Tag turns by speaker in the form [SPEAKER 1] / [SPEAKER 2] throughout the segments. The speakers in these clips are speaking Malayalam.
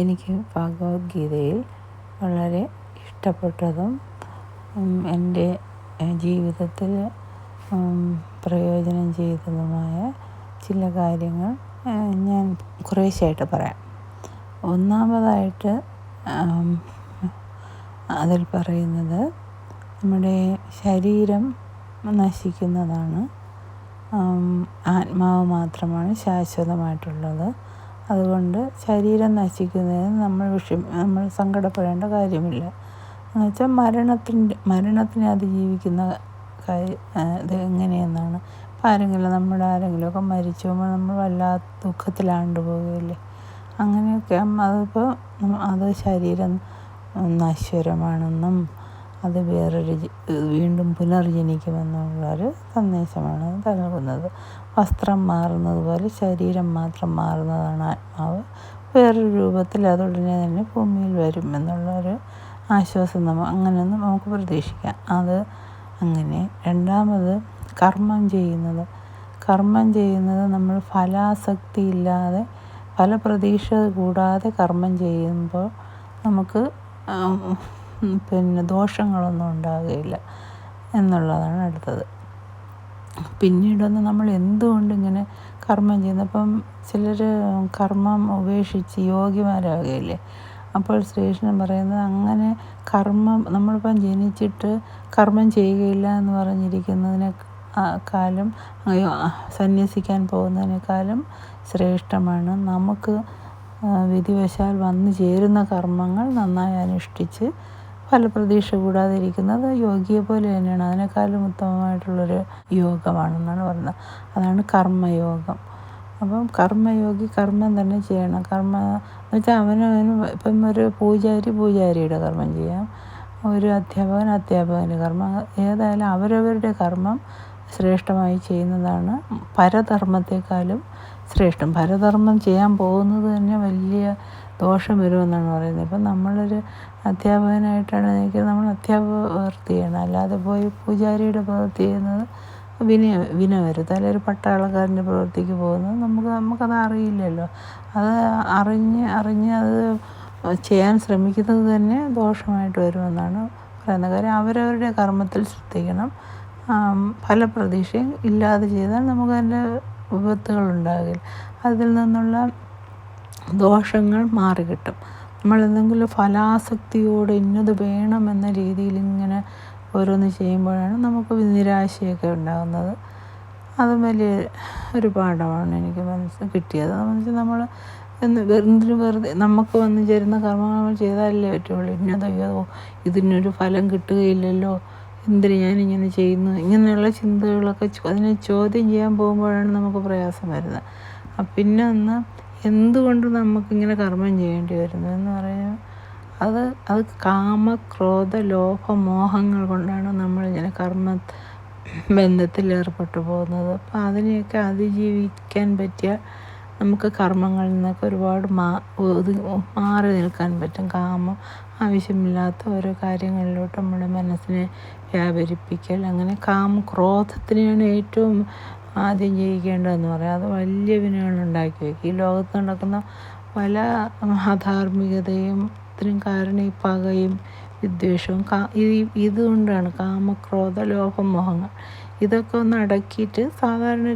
[SPEAKER 1] എനിക്ക് ഭഗവത്ഗീതയിൽ വളരെ ഇഷ്ടപ്പെട്ടതും എന്റെ ജീവിതത്തിൽ പ്രയോജനം ചെയ്തതുമായ ചില കാര്യങ്ങൾ ഞാൻ കുറേശ്ശെയായിട്ട് പറയാം. ഒന്നാമതായിട്ട് അതിൽ പറയുന്നത് നമ്മുടെ ശരീരം നശിക്കുന്നതാണ്. ആത്മാവ് മാത്രമാണ് ശാശ്വതമായിട്ടുള്ളത്. അതുകൊണ്ട് ശരീരം നശിക്കുന്നതിന് നമ്മൾ വിഷമ നമ്മൾ സങ്കടപ്പെടേണ്ട കാര്യമില്ല. എന്ന് വെച്ചാൽ മരണത്തിന്റെ മരണത്തിനെ അതിജീവിക്കുന്ന കാര്യം ഇത് എങ്ങനെയെന്നാണ്. ഇപ്പം ആരെങ്കിലും നമ്മുടെ ആരെങ്കിലുമൊക്കെ മരിച്ചു പോകുമ്പോൾ നമ്മൾ വല്ലാത്ത ദുഃഖത്തിലാണ്ട് പോവുകയില്ലേ? അങ്ങനെയൊക്കെ അതിപ്പോൾ അത് ശരീരം നശ്വരമാണെന്നും അത് വേറൊരു വീണ്ടും പുനർജനിക്കുമെന്നുള്ളൊരു സന്ദേശമാണ് നൽകുന്നത്. വസ്ത്രം മാറുന്നത് പോലെ ശരീരം മാത്രം മാറുന്നതാണ് ആത്മാവ്. വേറൊരു രൂപത്തിൽ അതുടനെ തന്നെ ഭൂമിയിൽ വരും എന്നുള്ളൊരു ആശ്വാസം നമ്മൾ അങ്ങനെയൊന്നും നമുക്ക് പ്രതീക്ഷിക്കാം. അത് അങ്ങനെ. രണ്ടാമത് കർമ്മം ചെയ്യുന്നത്. കർമ്മം ചെയ്യുന്നത് നമ്മൾ ഫലാസക്തി ഇല്ലാതെ ഫലപ്രതീക്ഷ കൂടാതെ കർമ്മം ചെയ്യുമ്പോൾ നമുക്ക് പിന്നെ ദോഷങ്ങളൊന്നും ഉണ്ടാകുകയില്ല എന്നുള്ളതാണ് അടുത്തത്. പിന്നീടൊന്ന് നമ്മൾ എന്തുകൊണ്ട് ഇങ്ങനെ കർമ്മം ചെയ്യുന്നത് അപ്പം ചിലർ കർമ്മം ഉപേക്ഷിച്ച് യോഗ്യമാരാകുകയില്ലേ അപ്പോൾ ശ്രീകൃഷ്ണൻ പറയുന്നത് അങ്ങനെ കർമ്മം നമ്മളിപ്പം ജനിച്ചിട്ട് കർമ്മം ചെയ്യുകയില്ല എന്ന് പറഞ്ഞിരിക്കുന്നതിനെ കാലം സന്യസിക്കാൻ പോകുന്നതിനേക്കാളും ശ്രേഷ്ഠമാണ്. നമുക്ക് വിധിവശാൽ വന്നു ചേരുന്ന കർമ്മങ്ങൾ നന്നായി അനുഷ്ഠിച്ച് ഫലപ്രതീക്ഷ കൂടാതെ ഇരിക്കുന്നത് യോഗിയെ പോലെ തന്നെയാണ്. അതിനേക്കാളും ഉത്തമമായിട്ടുള്ളൊരു യോഗമാണെന്നാണ് പറയുന്നത്. അതാണ് കർമ്മയോഗം. അപ്പം കർമ്മയോഗി കർമ്മം തന്നെ ചെയ്യണം. കർമ്മ എന്ന് വെച്ചാൽ അവനവന് ഇപ്പം ഒരു പൂജാരി പൂജാരിയുടെ കർമ്മം ചെയ്യാം. ഒരു അധ്യാപകൻ അധ്യാപകന്റെ കർമ്മം. ഏതായാലും അവരവരുടെ കർമ്മം ശ്രേഷ്ഠമായി ചെയ്യുന്നതാണ്. പരധർമ്മത്തെക്കാളും ശ്രേഷ്ഠം. പരധർമ്മം ചെയ്യാൻ പോകുന്നത് തന്നെ വലിയ ദോഷം വരുമെന്നാണ് പറയുന്നത്. ഇപ്പം നമ്മളൊരു അധ്യാപകനായിട്ടാണ് നിൽക്കുന്നത്. നമ്മൾ അധ്യാപക പ്രവൃത്തി ചെയ്യണം അല്ലാതെ പോയി പൂജാരിയുടെ പ്രവൃത്തി ചെയ്യുന്നത് വിനയ വരും അല്ലെങ്കിൽ ഒരു പട്ടാളക്കാരന്റെ പ്രവൃത്തിക്ക് പോകുന്നത് നമുക്ക് നമുക്കത് അറിയില്ലല്ലോ. അത് അറിഞ്ഞ് അറിഞ്ഞ് അത് ചെയ്യാൻ ശ്രമിക്കുന്നത് തന്നെ ദോഷമായിട്ട് വരുമെന്നാണ് പറയുന്നത്. കാര്യം അവരവരുടെ കർമ്മത്തിൽ ശ്രദ്ധിക്കണം. ഫലപ്രതീക്ഷയും ഇല്ലാതെ ചെയ്താൽ നമുക്ക് അതിന്റെ വിപത്തുകൾ ഉണ്ടാകില്ല അതിൽ നിന്നുള്ള ദോഷങ്ങൾ മാറിക്കിട്ടും. നമ്മൾ എന്തെങ്കിലും ഫലാസക്തിയോടെ ഇന്നത് വേണമെന്ന രീതിയിൽ ഇങ്ങനെ ഓരോന്ന് ചെയ്യുമ്പോഴാണ് നമുക്ക് നിരാശയൊക്കെ ഉണ്ടാകുന്നത്. അതും വലിയ ഒരു പാഠമാണ് എനിക്ക് മനസ്സ് കിട്ടിയത്. എന്ന് നമ്മൾ എന്തിനു വെറുതെ നമുക്ക് വന്നു ചേരുന്ന കർമ്മങ്ങൾ നമ്മൾ ചെയ്താലല്ലേ പറ്റുള്ളൂ. ഇന്നതയ്യോ ഇതിനൊരു ഫലം കിട്ടുകയില്ലല്ലോ. എന്തിന് ഞാനിങ്ങനെ ചെയ്യുന്നു? ഇങ്ങനെയുള്ള ചിന്തകളൊക്കെ അതിനെ ചോദ്യം ചെയ്യാൻ പോകുമ്പോഴാണ് നമുക്ക് പ്രയാസം വരുന്നത്. പിന്നെ ഒന്ന് എന്തുകൊണ്ട് നമുക്കിങ്ങനെ കർമ്മം ചെയ്യേണ്ടി വരുന്നു എന്ന് പറയാൻ അത് അത് കാമ ക്രോധ ലോഭ മോഹങ്ങൾ കൊണ്ടാണ് നമ്മളിങ്ങനെ കർമ്മ ബന്ധത്തിൽ ഏർപ്പെട്ടു പോകുന്നത്. അപ്പം അതിനെയൊക്കെ അതിജീവിക്കാൻ പറ്റിയ നമുക്ക് കർമ്മങ്ങളിൽ നിന്നൊക്കെ ഒരുപാട് മാ മാറി നിൽക്കാൻ പറ്റും. കാമം ആവശ്യമില്ലാത്ത ഓരോ കാര്യങ്ങളിലോട്ട് നമ്മുടെ മനസ്സിനെ വ്യാപരിപ്പിക്കൽ. അങ്ങനെ കാമ ക്രോധത്തിനെയാണ് ഏറ്റവും ആദ്യം ജയിക്കേണ്ടതെന്ന് പറയാം. അത് വലിയ വിനയങ്ങൾ ഉണ്ടാക്കി. വയ്ക്കും ഈ ലോകത്ത് നടക്കുന്ന പല അധാർമികതയും ഇത്രയും കാരണം ഈ പകയും വിദ്വേഷവും കാ ഇതുകൊണ്ടാണ് കാമക്രോധ ലോഭമോഹങ്ങൾ ഇതൊക്കെ ഒന്ന് അടക്കിയിട്ട് സാധാരണ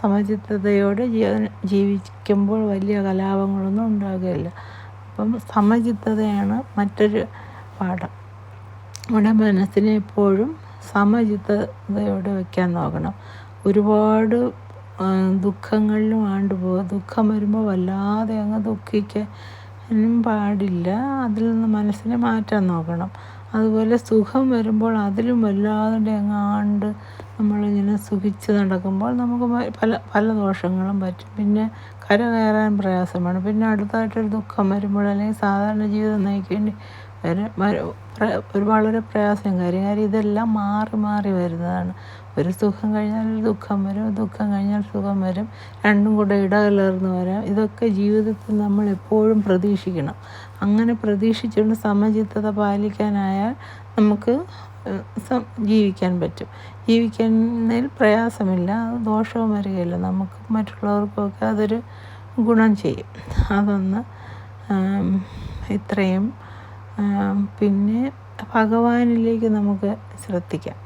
[SPEAKER 1] സമചിത്തതയോടെ ജീവിക്കുമ്പോൾ വലിയ കലാപങ്ങളൊന്നും ഉണ്ടാകുകയില്ല. അപ്പം സമചിത്തതയാണ് മറ്റൊരു പാഠം. നമ്മുടെ മനസ്സിനെ എപ്പോഴും സമചിത്തതയോടെ വയ്ക്കാൻ നോക്കണം. ഒരുപാട് ദുഃഖങ്ങളിലും ആണ്ട് പോകുക ദുഃഖം വരുമ്പോൾ വല്ലാതെ അങ്ങ് ദുഃഖിക്കാനും പാടില്ല. അതിൽ നിന്ന് മനസ്സിനെ മാറ്റാൻ നോക്കണം. അതുപോലെ സുഖം വരുമ്പോൾ അതിലും വല്ലാതെ അങ്ങാണ്ട് നമ്മളിങ്ങനെ സുഖിച്ച് നടക്കുമ്പോൾ നമുക്ക് പല പല ദോഷങ്ങളും പറ്റും. പിന്നെ കര കയറാൻ പ്രയാസമാണ് പിന്നെ അടുത്തായിട്ടൊരു ദുഃഖം വരുമ്പോൾ അല്ലെങ്കിൽ സാധാരണ ജീവിതം നയിക്കേണ്ടി വരും ഒരു വളരെ പ്രയാസം. കാര്യം കാര്യം ഇതെല്ലാം മാറി മാറി വരുന്നതാണ്. ഒരു സുഖം കഴിഞ്ഞാൽ ദുഃഖം വരും ദുഃഖം കഴിഞ്ഞാൽ സുഖം വരും. രണ്ടും കൂടെ ഇടകലർന്ന് വരാം. ഇതൊക്കെ ജീവിതത്തിൽ നമ്മൾ എപ്പോഴും പ്രതീക്ഷിക്കണം. അങ്ങനെ പ്രതീക്ഷിച്ചുകൊണ്ട് സമചിത്തത പാലിക്കാനായാൽ നമുക്ക് ജീവിക്കാൻ പറ്റും. ജീവിക്കുന്നതിൽ പ്രയാസമില്ല. അത് ദോഷവും വരികയില്ല. നമുക്ക് മറ്റുള്ളവർക്കൊക്കെ അതൊരു ഗുണം ചെയ്യും. അതൊന്ന് ഇത്രയും പിന്നെ ഭഗവാനിലേക്ക് നമുക്ക് ശ്രദ്ധിക്കാം.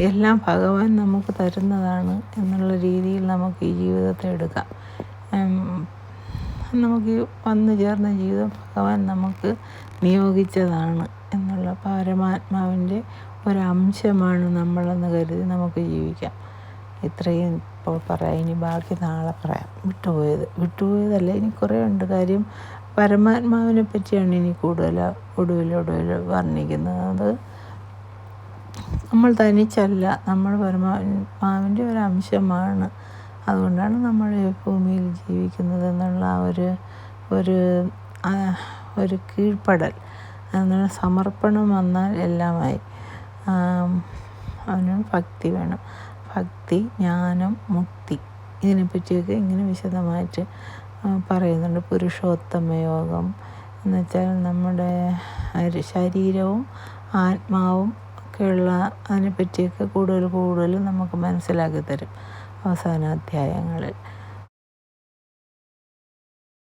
[SPEAKER 1] എല്ലാം ഭഗവാൻ നമുക്ക് തരുന്നതാണ് എന്നുള്ള രീതിയിൽ നമുക്ക് ഈ ജീവിതത്തെ എടുക്കാം. നമുക്ക് വന്നു ചേർന്ന ജീവിതം ഭഗവാൻ നമുക്ക് നിയോഗിച്ചതാണ് എന്നുള്ള പരമാത്മാവിന്റെ ഒരംശമാണ് നമ്മളെന്ന് കരുതി നമുക്ക് ജീവിക്കാം. ഇത്രയും ഇപ്പോൾ പറയാം. ഇനി ബാക്കി നാളെ പറയാം. വിട്ടുപോയത്. വിട്ടുപോയതല്ല ഇനി കുറേ ഉണ്ട് കാര്യം. പരമാത്മാവിനെ പറ്റിയാണ് ഇനി കൂടുതൽ ഒടുവിൽ ഒടുവിൽ വർണിക്കുന്നത്. അത് നമ്മൾ തനിച്ചല്ല നമ്മൾ പരമാത്മാവിന്റെ ഒരു അംശമാണ്. അതുകൊണ്ടാണ് നമ്മൾ ഭൂമിയിൽ ജീവിക്കുന്നത് എന്നുള്ള ആ ഒരു ഒരു ഒരു കീഴ്പ്പെടൽ എന്നുള്ള സമർപ്പണം വന്നാൽ എല്ലാമായി. അതിന് ഭക്തി വേണം. ഭക്തി ജ്ഞാനം മുക്തി. ഇതിനെപ്പറ്റിയൊക്കെ ഇങ്ങനെ വിശദമായിട്ട് പറയുന്നുണ്ട് പുരുഷോത്തമ യോഗം എന്നുവെച്ചാൽ നമ്മുടെ ശരീരവും ആത്മാവും ഒക്കെയുള്ള അതിനെപ്പറ്റിയൊക്കെ കൂടുതൽ കൂടുതൽ നമുക്ക് മനസ്സിലാക്കി തരും അവസാന അധ്യായങ്ങളിൽ.